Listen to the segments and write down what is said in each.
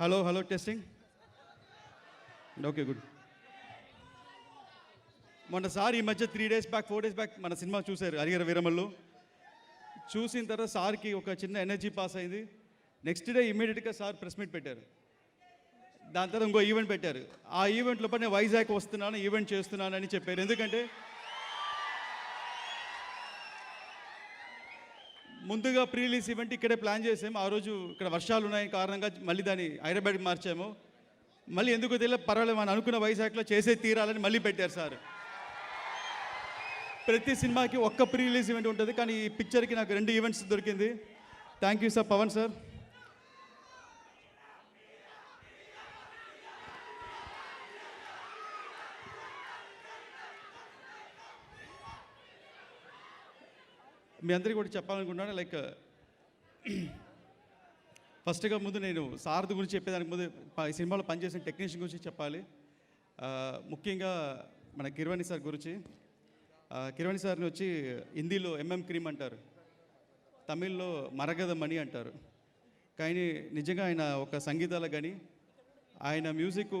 Hello hello testing? Okay good. మొన్న sir ఈ మధ్య three days back four days back మన సినిమా చూశారు హరిహర వీరమల్లు. చూసిన తర్వాత సార్కి ఒక చిన్న ఎనర్జీ పాస్ అయింది. నెక్స్ట్ డే ఇమీడియట్గా సార్ ప్రెస్ మీట్ పెట్టారు. దాని తర్వాత ఇంకో ఈవెంట్ పెట్టారు. ఆ ఈవెంట్ లోపల నేను వైజాగ్ వస్తున్నాను ఈవెంట్ చేస్తున్నాను అని చెప్పారు. ఎందుకంటే ముందుగా ప్రీ రిలీజ్ ఈవెంట్ ఇక్కడే ప్లాన్ చేసాము ఆ రోజు ఇక్కడ వర్షాలు ఉన్నాయి కారణంగా మళ్ళీ దాన్ని హైదరాబాద్కి మార్చాము. మళ్ళీ ఎందుకు తెలియదు పర్వాలేదు మనం అనుకున్న వైజాగ్లో చేసే తీరాలని మళ్ళీ పెట్టారు సార్. ప్రతి సినిమాకి ఒక్క ప్రీ రిలీజ్ ఈవెంట్ ఉంటుంది కానీ ఈ పిక్చర్కి నాకు రెండు ఈవెంట్స్ దొరికింది. Thank you sir Pavan sir. మీ అందరికీ కూడా చెప్పాలనుకుంటున్నాను. లైక్ ఫస్ట్గా ముందు నేను సారథి గురించి చెప్పేదానికి ముందు ఈ సినిమాలో పనిచేసిన టెక్నీషియన్ గురించి చెప్పాలి. ముఖ్యంగా మన కిరవాణి సార్ గురించి. కిరవాణి సార్ని వచ్చి హిందీలో ఎంఎం క్రీమ్ అంటారు. తమిళ్ళో మరగదమణి అంటారు. కానీ నిజంగా ఆయన ఒక సంగీతాల కానీ ఆయన మ్యూజిక్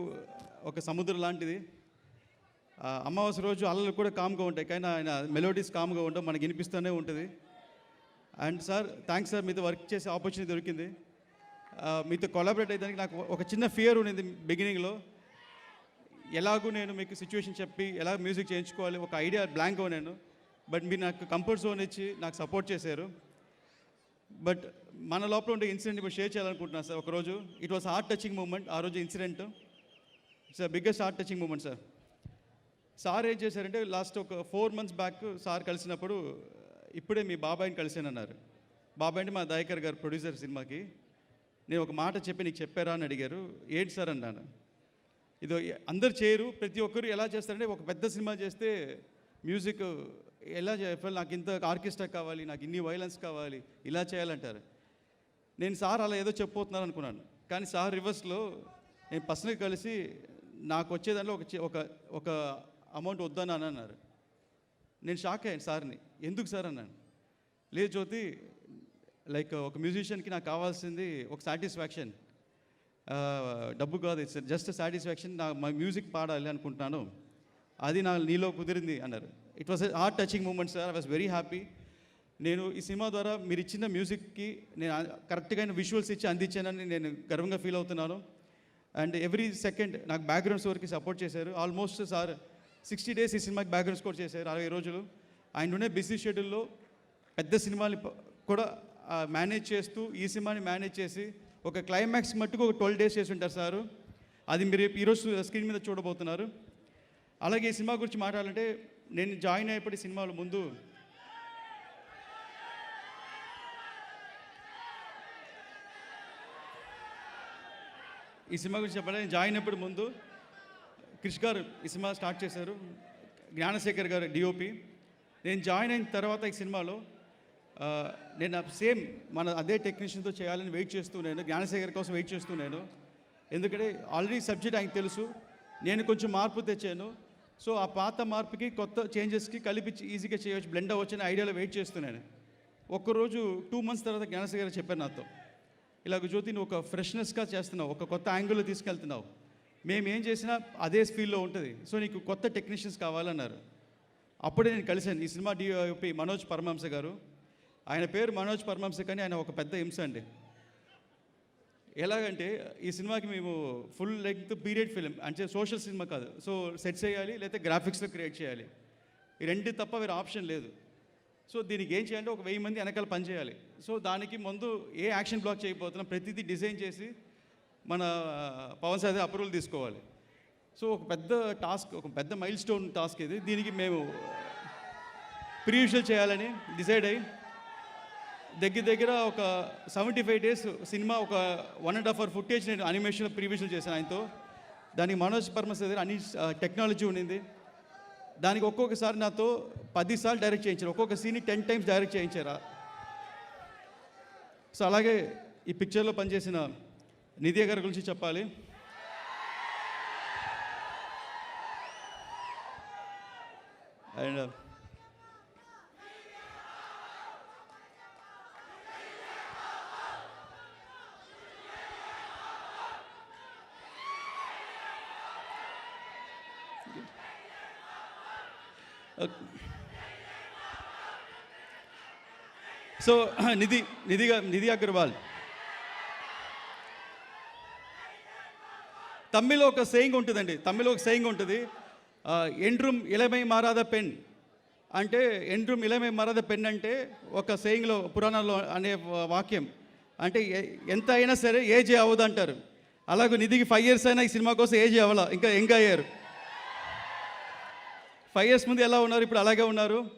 ఒక సముద్రం లాంటిది. అమావాస్య రోజు అల్లలు కూడా కామ్గా ఉంటాయి. కానీ ఆయన మెలోడీస్ కామ్గా ఉండవు. మనకి వినిపిస్తూనే ఉంటుంది. అండ్ సార్ థ్యాంక్స్ సార్ మీతో వర్క్ చేసే ఆపర్చునిటీ దొరికింది. మీతో కొలాబరేట్ అయ్యేదానికి నాకు ఒక చిన్న ఫియర్ ఉండింది బిగినింగ్లో ఎలాగూ నేను మీకు సిచ్యువేషన్ చెప్పి ఎలా మ్యూజిక్ చేయించుకోవాలి ఒక ఐడియా బ్లాంక్ నేను బట్ మీరు నాకు కంఫర్ట్ జోన్ ఇచ్చి నాకు సపోర్ట్ చేశారు. బట్ మన లోపల ఉండే ఇన్సిడెంట్ ఇప్పుడు షేర్ చేయాలనుకుంటున్నాను సార్ ఒకరోజు it was heart touching moment ఆ రోజు incident it's biggest heart touching moment sir sir ఏం చేశారంటే లాస్ట్ ఒక ఫోర్ మంత్స్ బ్యాక్ సార్ కలిసినప్పుడు ఇప్పుడే మీ బాబాయిని కలిసానన్నారు బాబాయ్ అంటే మా దయాకర్ గారు ప్రొడ్యూసర్ సినిమాకి. నేను ఒక మాట చెప్పి నీకు చెప్పారా అని అడిగారు. ఏంటి సార్ అన్నాను. ఇది అందరు చేయరు ప్రతి ఒక్కరు ఎలా చేస్తారంటే ఒక పెద్ద సినిమా చేస్తే మ్యూజిక్ ఎలా చెప్పాలి నాకు ఇంత ఆర్కెస్ట్రా కావాలి నాకు ఇన్ని వైలెన్స్ కావాలి ఇలా చేయాలంటారు. నేను సార్ అలా ఏదో చెప్పబోతున్నాను అనుకున్నాను. కానీ సార్ రివర్స్లో నేను పర్సనల్గా కలిసి నాకు వచ్చే దాంట్లో ఒక చి- ఒక ఒక అమౌంట్ వద్దని అని అన్నారు. నేను షాక్ అయ్యాను సార్ని. ఎందుకు సార్ అన్నాను. లేదు జ్యోతి లైక్ ఒక మ్యూజిషియన్కి నాకు కావాల్సింది ఒక సాటిస్ఫాక్షన్. డబ్బు కాదు ఇట్స్ జస్ట్ సాటిస్ఫాక్షన్ నా మా మ్యూజిక్ పాడాలి అనుకుంటున్నాను. అది నా నీలో కుదిరింది అన్నారు. It was heart touching moment sir I was very happy నేను ఈ సినిమా ద్వారా మీరు ఇచ్చిన మ్యూజిక్కి నేను కరెక్ట్గా విజువల్స్ ఇచ్చి అందించానని నేను గర్వంగా ఫీల్ అవుతున్నాను. అండ్ ఎవ్రీ సెకండ్ నాకు బ్యాక్గ్రౌండ్ స్కోర్కి సపోర్ట్ చేశారు. ఆల్మోస్ట్ సార్ సిక్స్టీ డేస్ ఈ సినిమాకి బ్యాక్గ్రౌండ్ స్కోర్ చేశారు అరవై రోజులు. ఆయన ఉండే బిజీ షెడ్యూల్లో పెద్ద సినిమాని కూడా మేనేజ్ చేస్తూ ఈ సినిమాని మేనేజ్ చేసి ఒక క్లైమాక్స్ మట్టుకు ఒక ట్వెల్వ్ డేస్ చేసి ఉంటారు సారు. అది మీరు ఈరోజు స్క్రీన్ మీద చూడబోతున్నారు. అలాగే ఈ సినిమా గురించి మాట్లాడాలంటే నేను జాయిన్ అయ్యేప్పటి సినిమాలు ముందు ఈ సినిమా గురించి చెప్పాలి నేను జాయిన్ అయినప్పుడు ముందు క్రిష్ గారు ఈ సినిమా స్టార్ట్ చేశారు. జ్ఞానశేఖర్ గారు డిఓపి నేను జాయిన్ అయిన తర్వాత ఈ సినిమాలో నేను సేమ్ మన అదే టెక్నీషియన్తో చేయాలని వెయిట్ చేస్తున్నాను జ్ఞానశేఖర్ కోసం వెయిట్ చేస్తున్నాను ఎందుకంటే ఆల్రెడీ సబ్జెక్ట్ ఆయనకు తెలుసు. నేను కొంచెం మార్పు తెచ్చాను. సో ఆ పాత మార్పుకి కొత్త చేంజెస్కి కలిపి ఈజీగా చేయవచ్చు బ్లెండ్ అవ్వచ్చు అనే ఐడియాలో వెయిట్ చేస్తున్నాను ఒక్కరోజు టూ మంత్స్ తర్వాత జ్ఞానశేఖర్ చెప్పాను చెప్పారు నాతో. ఇలాగ జ్యోతి నువ్వు ఒక ఫ్రెష్నెస్గా చేస్తున్నావు ఒక కొత్త యాంగిల్లో తీసుకెళ్తున్నావు. మేము ఏం చేసినా అదే స్పీడ్లో ఉంటుంది. సో నీకు కొత్త టెక్నీషియన్స్ కావాలన్నారు. అప్పుడే నేను కలిశాను. ఈ సినిమా డిఓపి మనోజ్ పరమహంస గారు. ఆయన పేరు మనోజ్ పరమహంస కానీ ఆయన ఒక పెద్ద హింస అండి. ఎలాగంటే ఈ సినిమాకి మేము ఫుల్ లెంగ్త్ పీరియడ్ ఫిలిం అంటే సోషల్ సినిమా కాదు. సో సెట్ చేయాలి లేకపోతే గ్రాఫిక్స్లో క్రియేట్ చేయాలి. ఈ రెండు తప్ప వేరే ఆప్షన్ లేదు. సో దీనికి ఏం చేయాలంటే ఒక వెయ్యి మంది వెనకాల పని చేయాలి. సో దానికి ముందు ఏ యాక్షన్ బ్లాక్ చేయబోతున్నాం ప్రతిదీ డిజైన్ చేసి మన పవన్ సార్ అప్రూవల్ తీసుకోవాలి. సో ఒక పెద్ద టాస్క్ ఒక పెద్ద మైల్ స్టోన్ టాస్క్ ఇది. దీనికి మేము ప్రీవిషల్ చేయాలని డిసైడ్ అయ్యి దగ్గర దగ్గర ఒక సెవెంటీ ఫైవ్ డేస్ సినిమా ఒక one and half hour footage నేను అనిమేషన్ ప్రీవిషల్ చేశాను ఆయనతో. దానికి మనోజ్ పర్మస్ దగ్గర అన్ని టెక్నాలజీ ఉండింది. దానికి ఒక్కొక్కసారి నాతో పదిసార్లు డైరెక్ట్ చేయించారు. ఒక్కొక్క సీన్ని టెన్ టైమ్స్ డైరెక్ట్ చేయించారా. సో అలాగే ఈ పిక్చర్లో పనిచేసిన निधि गारी चाली सो निधि निधि निधि अग्रवा తమిళ్ళో ఒక సేయింగ్ ఉంటుందండి. తమిళ్ళో ఒక సేయింగ్ ఉంటుంది. ఎండ్రూమ్ ఇలమై మారాద పెన్. అంటే ఎండ్రూమ్ ఇలమై మారాద పెన్ అంటే ఒక సేయింగ్లో పురాణాల్లో అనే వాక్యం. అంటే ఎంత అయినా సరే ఏజ్ అవ్వదు అంటారు. అలాగే నిధికి ఫైవ్ ఇయర్స్ అయినా ఈ సినిమా కోసం ఏజ్ అవ్వాల? ఇంకా యంగ్ అయ్యారు. ఫైవ్ ఇయర్స్ ముందు ఎలా ఉన్నారు? ఇప్పుడు అలాగే ఉన్నారు.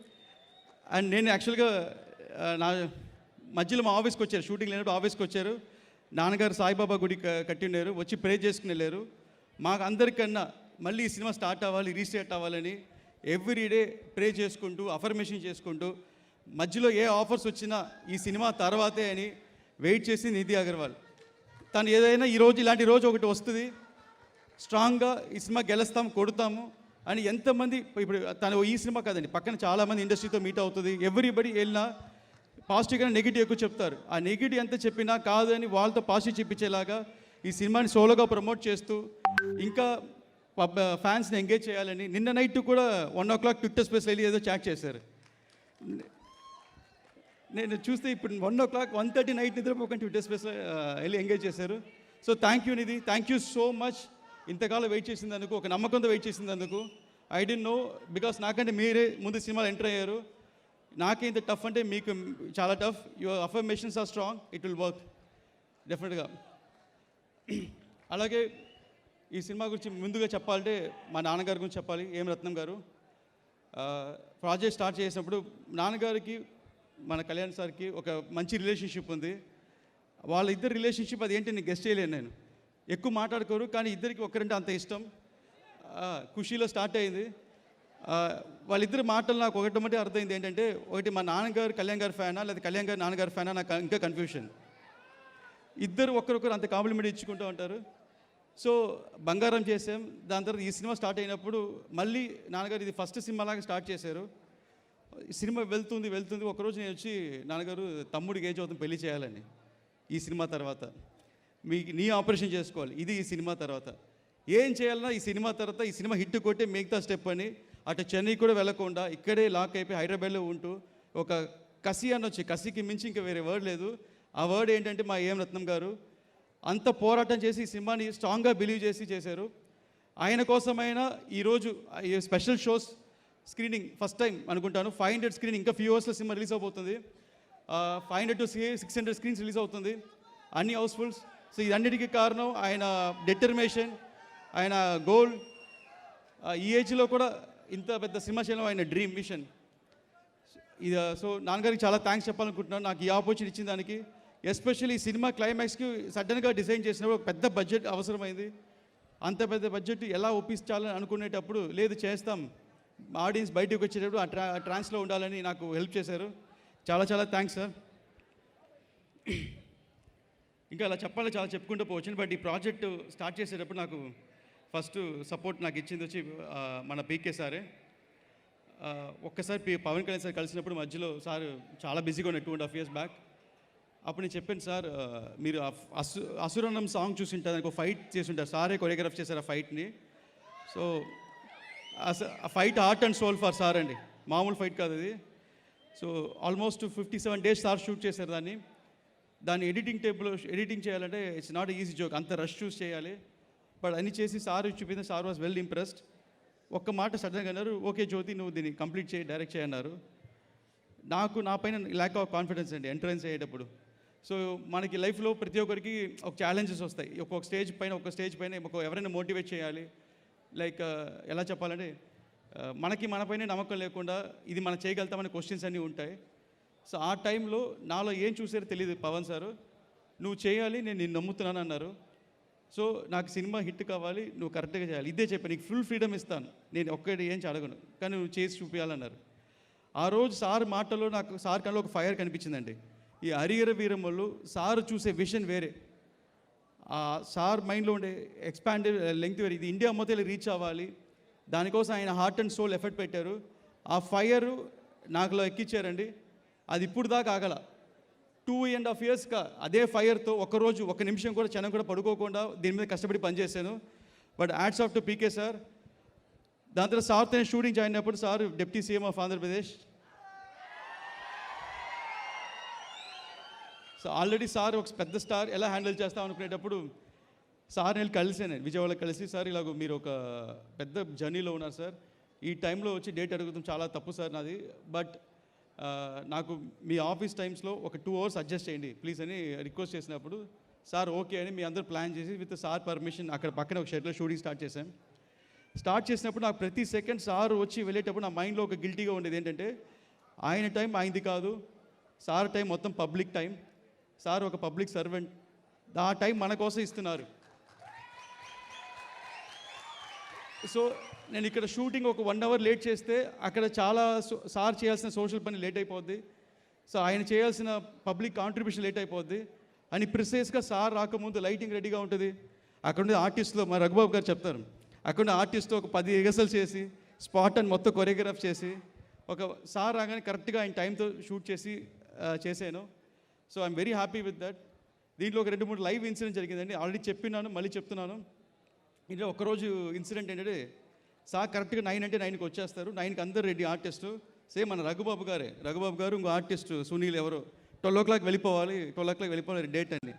అండ్ నేను యాక్చువల్గా నా మధ్యలో మా ఆఫీస్కి వచ్చారు. షూటింగ్ లేనప్పుడు ఆఫీస్కి వచ్చారు. నాన్నగారు సాయిబాబా గుడి కట్టిండారు వచ్చి ప్రే చేసుకుని వెళ్ళారు మాకు అందరికన్నా మళ్ళీ ఈ సినిమా స్టార్ట్ అవ్వాలి రీస్టార్ట్ అవ్వాలని ఎవ్రీ డే ప్రే చేసుకుంటూ అఫర్మేషన్ చేసుకుంటూ మధ్యలో ఏ ఆఫర్స్ వచ్చినా ఈ సినిమా తర్వాతే అని వెయిట్ చేసి నిధి అగర్వాల్. తను ఏదైనా ఈరోజు ఇలాంటి రోజు ఒకటి వస్తుంది. స్ట్రాంగ్గా ఈ సినిమా గెలుస్తాం కొడతాము అని ఎంతమంది ఇప్పుడు తను ఈ సినిమా కదండి పక్కన చాలామంది ఇండస్ట్రీతో మీట్ అవుతుంది. ఎవ్రీబడి వెళ్ళినా పాజిటివ్గా నెగిటివ్ ఎక్కువ చెప్తారు. ఆ నెగిటివ్ ఎంత చెప్పినా కాదు అని వాళ్ళతో పాజిటివ్ చెప్పించేలాగా ఈ సినిమాని సోలోగా ప్రమోట్ చేస్తూ ఇంకా పబ్ ఫ్యాన్స్ని ఎంగేజ్ చేయాలని నిన్న నైట్ కూడా one o'clock Twitter space వెళ్ళి ఏదో చాట్ చేశారు. నేను చూస్తే ఇప్పుడు one o'clock one thirty night నిద్రపోకుండా ట్విట్టర్ స్పేస్లో వెళ్ళి ఎంగేజ్ చేశారు. So thank you Nidhi thank you so much. ఇంతకాలం వెయిట్ చేసినందుకు ఒక నమ్మకంతో వెయిట్ చేసినందుకు ఐ డెంట్ నో బికాస్ నాకంటే మీరే ముందు సినిమాలు ఎంటర్ అయ్యారు. నాకేంత టఫ్ అంటే మీకు చాలా tough your affirmations are strong it will work డెఫినెట్గా అలాగే ఈ సినిమా గురించి ముందుగా చెప్పాలంటే మా నాన్నగారి గురించి చెప్పాలి. ఏం రత్నం గారు? ప్రాజెక్ట్ స్టార్ట్ చేసినప్పుడు నాన్నగారికి మన కళ్యాణ్ సార్కి ఒక మంచి రిలేషన్షిప్ ఉంది. వాళ్ళ ఇద్దరు రిలేషన్షిప్ అది ఏంటి నేను గెస్ట్ చేయలేను నేను. ఎక్కువ మాట్లాడుకోరు కానీ ఇద్దరికి ఒకరంటే అంత ఇష్టం. ఖుషీలో స్టార్ట్ అయింది. వాళ్ళిద్దరు మాటలు నాకు ఒకటి మట్టి అర్థమైంది ఏంటంటే ఒకటి మా నాన్నగారు కళ్యాణ్ గారి ఫ్యానా లేదా కళ్యాణ్ గారు నాన్నగారి ఫ్యానా నాకు ఇంకా కన్ఫ్యూషన్ ఇద్దరు ఒకరొకరు అంత కాంప్లిమెంట్ ఇచ్చుకుంటూ ఉంటారు. సో బంగారం చేసాం దాని తర్వాత ఈ సినిమా స్టార్ట్ అయినప్పుడు మళ్ళీ నాన్నగారు ఇది ఫస్ట్ సినిమాలాగా స్టార్ట్ చేశారు. ఈ సినిమా వెళ్తుంది వెళ్తుంది. ఒకరోజు నేను వచ్చి నాన్నగారు తమ్ముడికి ఏజ్ అవుతుంది పెళ్ళి చేయాలని. ఈ సినిమా తర్వాత. మీకు నీ ఆపరేషన్ చేసుకోవాలి. ఇది ఈ సినిమా తర్వాత. ఏం చేయాలన్నా ఈ సినిమా తర్వాత ఈ సినిమా హిట్ కొట్టే మిగతా స్టెప్ అని అటు చెన్నై కూడా వెళ్ళకుండా ఇక్కడే లాక్ అయిపోయి హైదరాబాద్లో ఉంటూ ఒక కసి అనొచ్చు కసికి మించి ఇంకా వేరే వర్డ్ లేదు. ఆ వర్డ్ ఏంటంటే మా ఏం రత్నం గారు అంత పోరాటం చేసి ఈ సినిమాని స్ట్రాంగ్గా బిలీవ్ చేసి చేశారు. ఆయన కోసమైనా ఈరోజు ఈ special shows screening first time అనుకుంటాను. ఫైవ్ హండ్రెడ్ స్క్రీన్ ఇంకా ఫ్యూ అవర్స్లో సినిమా రిలీజ్ అవబోతుంది. Five hundred to six hundred screens release అవుతుంది. అన్ని హౌస్ఫుల్స్ సో ఇదన్నిటికీ కారణం ఆయన డెటర్మినేషన్ ఆయన గోల్ ఈ ఏజ్లో కూడా ఇంత పెద్ద సినిమా ఆయన డ్రీమ్ మిషన్ ఇది uh, సో నాన్నగారికి చాలా థ్యాంక్స్ చెప్పాలనుకుంటున్నాను. నాకు ఈ ఆపర్చునిటీ ఇచ్చిన దానికి. ఎస్పెషల్లీ ఈ సినిమా క్లైమాక్స్కి సడన్గా డిజైన్ చేసినప్పుడు ఒక పెద్ద బడ్జెట్ అవసరమైంది. అంత పెద్ద బడ్జెట్ ఎలా ఒప్పించాలని అనుకునేటప్పుడు లేదు చేస్తాం. ఆడియన్స్ బయటకు వచ్చేటప్పుడు ఆ ట్రా ట్రాన్స్లో ఉండాలని నాకు హెల్ప్ చేశారు. చాలా చాలా థ్యాంక్స్ సార్ ఇంకా అలా చెప్పాలి చాలా చెప్పుకుంటూ పోవచ్చు. బట్ ఈ ప్రాజెక్ట్ స్టార్ట్ చేసేటప్పుడు నాకు ఫస్ట్ సపోర్ట్ నాకు ఇచ్చింది వచ్చి మన పీకే సారే. ఒక్కసారి పవన్ కళ్యాణ్ సార్ కలిసినప్పుడు మధ్యలో సార్ చాలా బిజీగా ఉన్నాయి two and half years back అప్పుడు నేను చెప్పాను సార్ మీరు అసు అసురన్నం సాంగ్ చూసింటారు దానికి ఒక ఫైట్ చేసి ఉంటారు సారే కొరియోగ్రాఫ్ చేశారు ఆ ఫైట్ని సో ఆ fight art and soul for sir అండి. మామూలు ఫైట్ కాదు అది so almost fifty seven days sir shoot చేశారు దాన్ని. దాన్ని ఎడిటింగ్ టేబుల్ ఎడిటింగ్ చేయాలంటే ఇట్స్ నాట్ ఈజీ జోక్ అంత రష్ చూస్ చేయాలి. బట్ అన్ని చేసి సార్ చూపించిన సార్ వాజ్ వెల్ ఇంప్రెస్డ్. ఒక్క మాట సడన్గా అన్నారు ఓకే జ్యోతి నువ్వు దీన్ని కంప్లీట్ చేయి డైరెక్ట్ చేయన్నారు నాకు నా పైన ల్యాక్ ఆఫ్ కాన్ఫిడెన్స్ అండి ఎంట్రన్స్ అయ్యేటప్పుడు. సో మనకి లైఫ్లో ప్రతి ఒక్కరికి ఒక ఛాలెంజెస్ వస్తాయి. ఒక్కొక్క స్టేజ్ పైన ఒక స్టేజ్ పైన ఒక ఎవరైనా మోటివేట్ చేయాలి. లైక్ ఎలా చెప్పాలంటే మనకి మనపైనే నమ్మకం లేకుండా ఇది మనం చేయగలుగుతామనే క్వశ్చన్స్ అన్నీ ఉంటాయి. సో ఆ టైంలో నాలో ఏం చూసారో తెలియదు పవన్ సారు. నువ్వు చేయాలి నేను నిన్ను నమ్ముతున్నాను అన్నారు. సో నాకు సినిమా హిట్ కావాలి నువ్వు కరెక్ట్గా చేయాలి. ఇదే చెప్పాను నీకు ఫుల్ ఫ్రీడమ్ ఇస్తాను. నేను ఒక్కటి ఏం అడగను కానీ నువ్వు చేసి చూపించాలన్నారు ఆ రోజు సార్ మాటలో నాకు సార్ కళ్ళు ఒక ఫైర్ కనిపించిందండి. ఈ హరిహర వీరమ్మలు సార్ చూసే విషన్ వేరే. ఆ సార్ మైండ్లో ఉండే ఎక్స్పాండ్ లెంగ్త్ వేరే. ఇది ఇండియా మొత్తం రీచ్ అవ్వాలి. దానికోసం ఆయన హార్ట్ అండ్ సోల్ ఎఫర్ట్ పెట్టారు. ఆ ఫైర్ నాకులో ఎక్కిచ్చారండి. అది ఇప్పుడు దాకా ఆగల. టూ అండ్ హాఫ్ ఇయర్స్గా అదే ఫైర్తో ఒకరోజు ఒక నిమిషం కూడా క్షణం కూడా పడుకోకుండా దీని మీద కష్టపడి పనిచేశాను. But hats off to PK sir దాని తర్వాత సార్తో నేను షూటింగ్ జాయిన్ అయినప్పుడు sir deputy CM of Andhra Pradesh so already sir ఒక పెద్ద స్టార్ ఎలా హ్యాండిల్ చేస్తాం అనుకునేటప్పుడు సార్ నేను కలిసాను విజయవాడ కలిసి సార్ ఇలాగ మీరు ఒక పెద్ద జర్నీలో ఉన్నారు సార్ ఈ టైంలో వచ్చి డేట్ అడుగుతాం చాలా తప్పు సార్ నాది. బట్ నాకు మీ ఆఫీస్ టైమ్స్లో ఒక టూ అవర్స్ అడ్జస్ట్ చేయండి ప్లీజ్ అని రిక్వెస్ట్ చేసినప్పుడు సార్ ఓకే అని మీ అందరూ ప్లాన్ చేసి విత్ సార్ పర్మిషన్ అక్కడ పక్కన ఒక షెడ్లో షూటింగ్ స్టార్ట్ చేశాం. స్టార్ట్ చేసినప్పుడు నాకు ప్రతి సెకండ్ సార్ వచ్చి వెళ్ళేటప్పుడు నా మైండ్లో ఒక గిల్టీగా ఉండేది ఏంటంటే ఆయన టైం ఆయనది కాదు సార్ టైం మొత్తం పబ్లిక్ టైం సార్ ఒక పబ్లిక్ సర్వెంట్ ఆ టైం మన కోసం ఇస్తున్నారు. సో నేను ఇక్కడ షూటింగ్ ఒక వన్ అవర్ లేట్ చేస్తే అక్కడ చాలా సో- సార్ చేయాల్సిన సోషల్ పని లేట్ అయిపోద్ది. సో ఆయన చేయాల్సిన పబ్లిక్ కాంట్రిబ్యూషన్ లేట్ అయిపోద్ది. అని ప్రిసైస్గా సార్ రాకముందు లైటింగ్ రెడీగా ఉంటుంది. అక్కడ ఆర్టిస్ట్లో మా రఘుబాబు గారు చెప్తారు. అక్కడ ఆర్టిస్ట్తో ఒక పది రిహర్సల్ చేసి స్పాట్ అని మొత్తం కొరియోగ్రాఫ్ చేసి ఒక సార్ రాగానే కరెక్ట్గా ఆయన టైంతో షూట్ చేసి చేశాను. So I'm very happy with that దీంట్లో ఒక రెండు మూడు లైవ్ ఇన్సిడెంట్ జరిగిందండి. ఆల్రెడీ చెప్పినాను మళ్ళీ చెప్తున్నాను. ఇందులో ఒకరోజు ఇన్సిడెంట్ ఏంటంటే సార్ కరెక్ట్గా నైన్ అంటే నైన్కి వచ్చేస్తారు. నైన్కి అందరు రెడీ ఆర్టిస్టు సేమ్ మన రఘుబాబు గారే. రఘుబాబు గారు ఇంకో ఆర్టిస్ట్ సునీల్ ఎవరు. ట్వెల్వ్ ఓ క్లాక్ వెళ్ళిపోవాలి. ట్వెల్వ్ ఓ క్లాక్ వెళ్ళిపోవాలి డేట్ అని.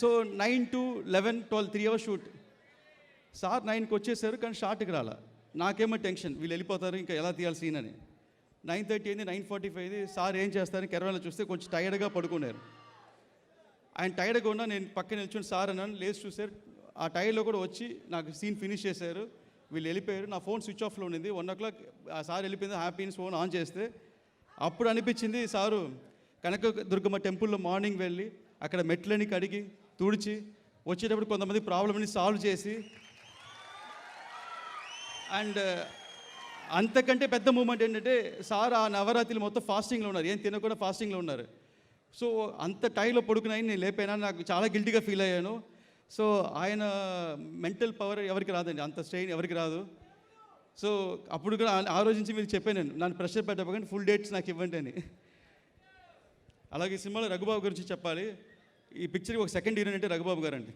So nine to eleven twelve three hours shoot sir నైన్కి వచ్చేసారు కానీ షార్ట్కి రాలా. నాకేమో టెన్షన్ వీళ్ళు వెళ్ళిపోతారు ఇంకా ఎలా తీయాలి సీన్ అని. నైన్ థర్టీ అయింది నైన్ ఫార్టీ ఫైవ్ సార్ ఏం చేస్తారని కెరవాలో చూస్తే కొంచెం టైర్డ్గా పడుకున్నారు. ఆయన టైర్డ్గా ఉన్నా నేను పక్కన నిల్చుని సార్ అన్నాను లేచి చూసారు ఆ టైర్లో కూడా వచ్చి నాకు సీన్ ఫినిష్ చేశారు. వీళ్ళు వెళ్ళిపోయారు. నా ఫోన్ స్విచ్ ఆఫ్లో ఉండింది వన్ ఓ క్లాక్ ఆ సార్ వెళ్ళిపోయింది. హ్యాపీ ఫోన్ ఆన్ చేస్తే అప్పుడు అనిపించింది సారు కనక దుర్గమ్మ టెంపుల్లో మార్నింగ్ వెళ్ళి అక్కడ మెట్లని కడిగి తుడిచి వచ్చేటప్పుడు కొంతమంది ప్రాబ్లమ్ని సాల్వ్ చేసి అండ్ అంతకంటే పెద్ద మూమెంట్ ఏంటంటే సార్ ఆ నవరాత్రులు మొత్తం ఫాస్టింగ్లో ఉన్నారు. ఏం తినకుండా ఫాస్టింగ్లో ఉన్నారు. సో అంత టైలో పడుకున్నాయి నేను లేపాను నాకు చాలా గిల్టీగా ఫీల్ అయ్యాను. సో ఆయన మెంటల్ పవర్ ఎవరికి రాదండి అంత స్ట్రెయిన్ ఎవరికి రాదు. సో అప్పుడు కూడా ఆ- రోజు నుంచి మీరు చెప్పాను నేను నన్ను ప్రెషర్ పెట్టకండి ఫుల్ డేట్స్ నాకు ఇవ్వండి అని. అలాగే సినిమాలో రఘుబాబు గురించి చెప్పాలి. ఈ పిక్చర్కి ఒక సెకండ్ హీరోయిన్ అంటే రఘుబాబు గారు అండి